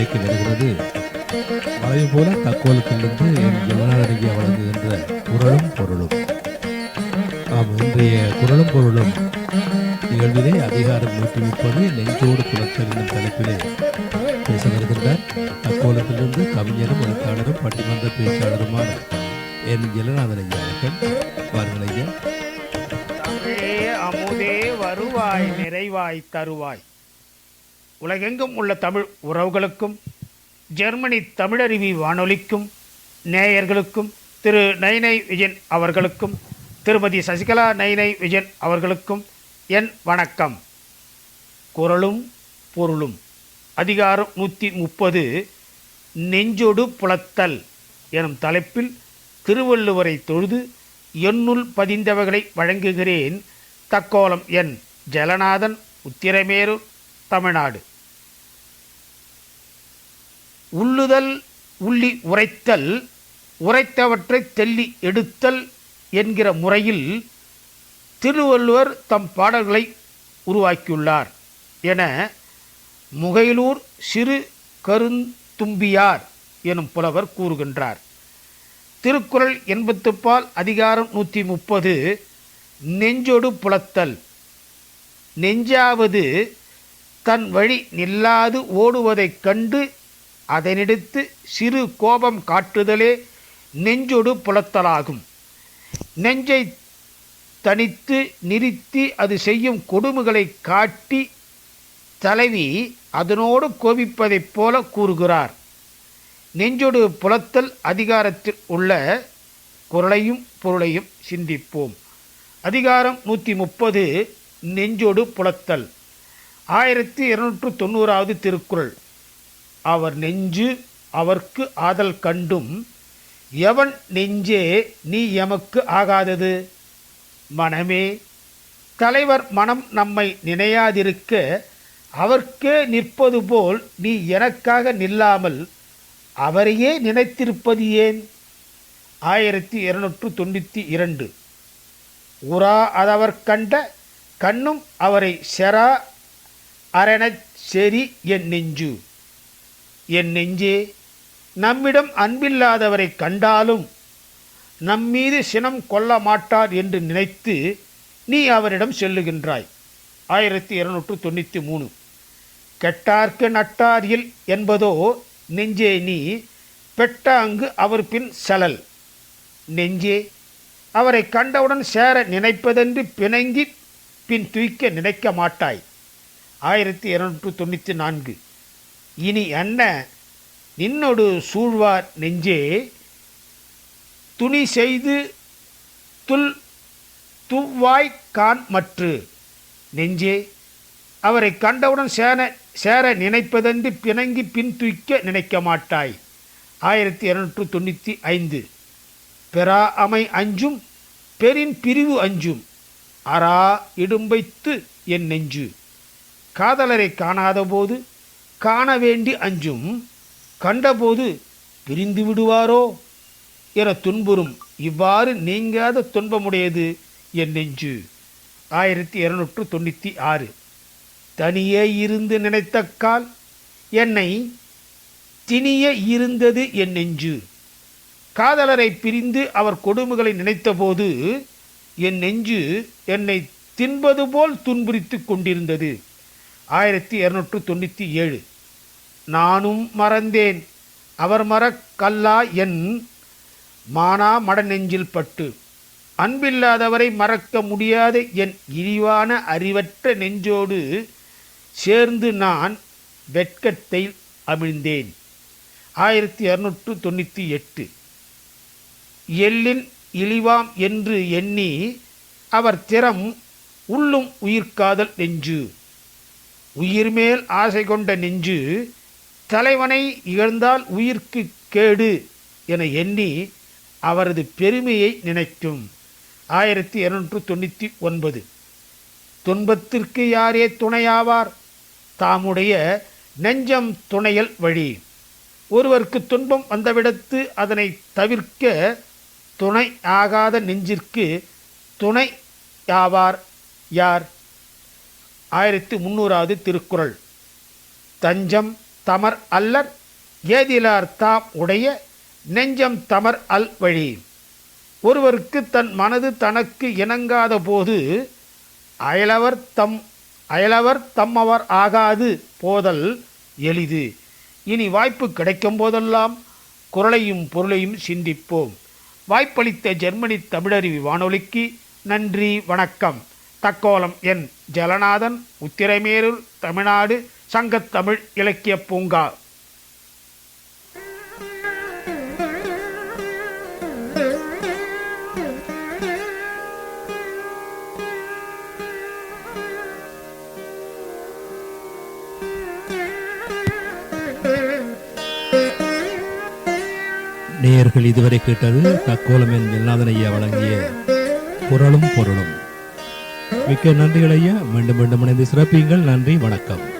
நிலைக்கு வருகிறது. அதே போல தக்கோலுக்கிலிருந்து என் ஜனநாயகி வழங்குகின்ற குரலும் பொருளும். ஆம் இன்றைய குரலும் பொருளும். நிகழ்விலே அதிகாரம் நூற்றி முப்பது நெஞ்சோடு குலத்தல் என்னும் தலைப்பிலே பேச வருகின்றார். தக்கோலத்திலிருந்து கவிஞரும் எழுத்தாளரும் பட்டிமன்ற பேச்சாளருமான என் ஜெலநாதன் ஐயா அவர்கள். வாருங்கள் ஐயா. அமுதே வருவாய் நிறைவாய் தருவாய். உலகெங்கும் உள்ள தமிழ் உறவுகளுக்கும் ஜெர்மனி தமிழருவி வானொலிக்கும் நேயர்களுக்கும் திரு நைனை விஜயன் அவர்களுக்கும் திருமதி சசிகலா நைனை விஜயன் அவர்களுக்கும் என் வணக்கம். குரலும் பொருளும். அதிகாரம் நூற்றி முப்பது நெஞ்சொடு புலத்தல் எனும் தலைப்பில் திருவள்ளுவரை தொழுது என்னுள் பதிந்தவர்களை வழங்குகிறேன் தக்கோலம் என் ஜலநாதன் உத்திரமேரு தமிழ்நாடு. உள்ளுதல் உள்ளி உரைத்தல் உரைத்தவற்றை தெள்ளி எடுத்தல் என்கிற முறையில் திருவள்ளுவர் தம் பாடல்களை உருவாக்கியுள்ளார். என முகையிலூர் சிறு கருந்தும்பியார் எனும் புலவர் கூறுகின்றார். திருக்குறள் எண்பத்துப்பால் அதிகாரம் நூற்றி முப்பது நெஞ்சொடு புலத்தல். நெஞ்சாவது தன் வழி நில்லாது ஓடுவதைக் கண்டு அதனிடத்து சிறு கோபம் காட்டுதலே நெஞ்சொடு புலத்தலாகும். நெஞ்சை தனித்து நிறுத்தி அது செய்யும் கொடுமைகளை காட்டி தலைவி அதனோடு கோபிப்பதைப் போல கூறுகிறார். நெஞ்சொடு புலத்தல் அதிகாரத்தில் உள்ள குரலையும் பொருளையும் சிந்திப்போம். அதிகாரம் நூற்றி முப்பது நெஞ்சொடு புலத்தல். ஆயிரத்தி இருநூற்று தொண்ணூறாவது திருக்குறள். அவர் நெஞ்சு அவர்க்கு ஆதல் கண்டும் எவன் நெஞ்சே நீ எமக்கு ஆகாதது? மனமே தலைவர் மனம் நம்மை நினையாதிருக்க அவர்க்கே நிற்பது போல் நீ எனக்காக நில்லாமல் அவரையே நினைத்திருப்பது ஏன்? ஆயிரத்தி இருநூற்று தொண்ணூற்றி இரண்டு. உரா அதவர் கண்ட கண்ணும் அவரை செரா அரணச் செரி என் நெஞ்சு. என் நெஞ்சே நம்மிடம் அன்பில்லாதவரை கண்டாலும் நம்மீது சினம் கொள்ள மாட்டார் என்று நினைத்து நீ அவரிடம் செல்லுகின்றாய். ஆயிரத்தி இருநூற்று தொண்ணூற்றி மூணு. கெட்டார்க்கு நட்டார் என்பதோ நெஞ்சே நீ பெட்டாங்கு அவர் பின் செலல். நெஞ்சே அவரை கண்டவுடன் சேர நினைப்பதென்று பிணங்கி பின் தூய்க்க நினைக்க மாட்டாய். ஆயிரத்தி இருநூற்று தொண்ணூற்றி நான்கு. இனி என்ன நின்னொடு சூழ்வார் நெஞ்சே துணி செய்து துல் துவ்வாய் கான் மற்று. நெஞ்சே அவரை கண்டவுடன் சேர சேர நினைப்பதென்று பிணங்கி பின் தூய்க்க நினைக்க மாட்டாய். ஆயிரத்தி இருநூற்று தொண்ணூற்றி ஐந்து. பெறா அமை அஞ்சும் பெரின் பிரிவு அஞ்சும். அரா இடும்பைத்து என் நெஞ்சு. காதலரை காணாதபோது காண வேண்டி அஞ்சும் கண்டபோது பிரிந்து விடுவாரோ என துன்புறும் இவ்வாறு நீங்காத துன்பமுடையது என் நெஞ்சு. ஆயிரத்தி இருநூற்று தொண்ணூற்றி ஆறு. தனியே இருந்து நினைத்தக்கால் என்னை திணிய இருந்தது என் நெஞ்சு. காதலரை பிரிந்து அவர் கொடுமைகளை நினைத்தபோது என் நெஞ்சு என்னை தின்பது போல் துன்புரித்து கொண்டிருந்தது. ஆயிரத்தி இருநூற்று தொண்ணூற்றி ஏழு. நானும் மறந்தேன். அவர் மறக்கல்லா என் மானா மடநெஞ்சில் பட்டு. அன்பில்லாதவரை மறக்க முடியாத என் இழிவான அறிவற்ற நெஞ்சோடு சேர்ந்து நான் வெட்கத்தை அமிழ்ந்தேன். ஆயிரத்தி இரநூற்று தொண்ணூற்றி எட்டு. எள்ளின் இழிவாம் என்று எண்ணி அவர் திறம் உள்ளும் உயிர்காதல் நெஞ்சு. உயிர்மேல் ஆசை கொண்ட நெஞ்சு தலைவனை இழந்தால் உயிர்க்கு கேடு என எண்ணி அவரது பெருமையை நினைக்கும். ஆயிரத்தி இருநூற்று தொண்ணூற்றி ஒன்பது. துன்பத்திற்கு யாரே துணையாவார்? தாமுடைய நெஞ்சம் துணையல் வழி. ஒருவருக்கு துன்பம் வந்தவிடத்து அதனை தவிர்க்க துணை ஆகாத நெஞ்சிற்கு துணை யாவார் யார்? ஆயிரத்தி முந்நூறாவது திருக்குறள். தஞ்சம் தமர் அல்லர் ஏதிலார் தாம் உடைய நெஞ்சம் தமர் அல் வழி. ஒருவருக்கு தன் மனது தனக்கு இணங்காத போது அயலவர் தம் அயலவர் தம்மவர் ஆகாது போதல் எளிது. இனி வாய்ப்பு கிடைக்கும் போதெல்லாம் குரலையும் பொருளையும் சிந்திப்போம். வாய்ப்பளித்த ஜெர்மனி தமிழறிவி வானொலிக்கு நன்றி வணக்கம். தக்கோலம் என் ஜலநாதன் உத்திரமேரூர் தமிழ்நாடு சங்கத்தமிழ் இலக்கிய பூங்கா. நேயர்கள் இதுவரை கேட்டது தக்கோலம் என் ஐயா வழங்கிய குரலும் பொருளும். மிக்க நன்றிகள் ஐயா. மீண்டும் மீண்டும் இணைந்து சிறப்பியுங்கள். நன்றி வணக்கம்.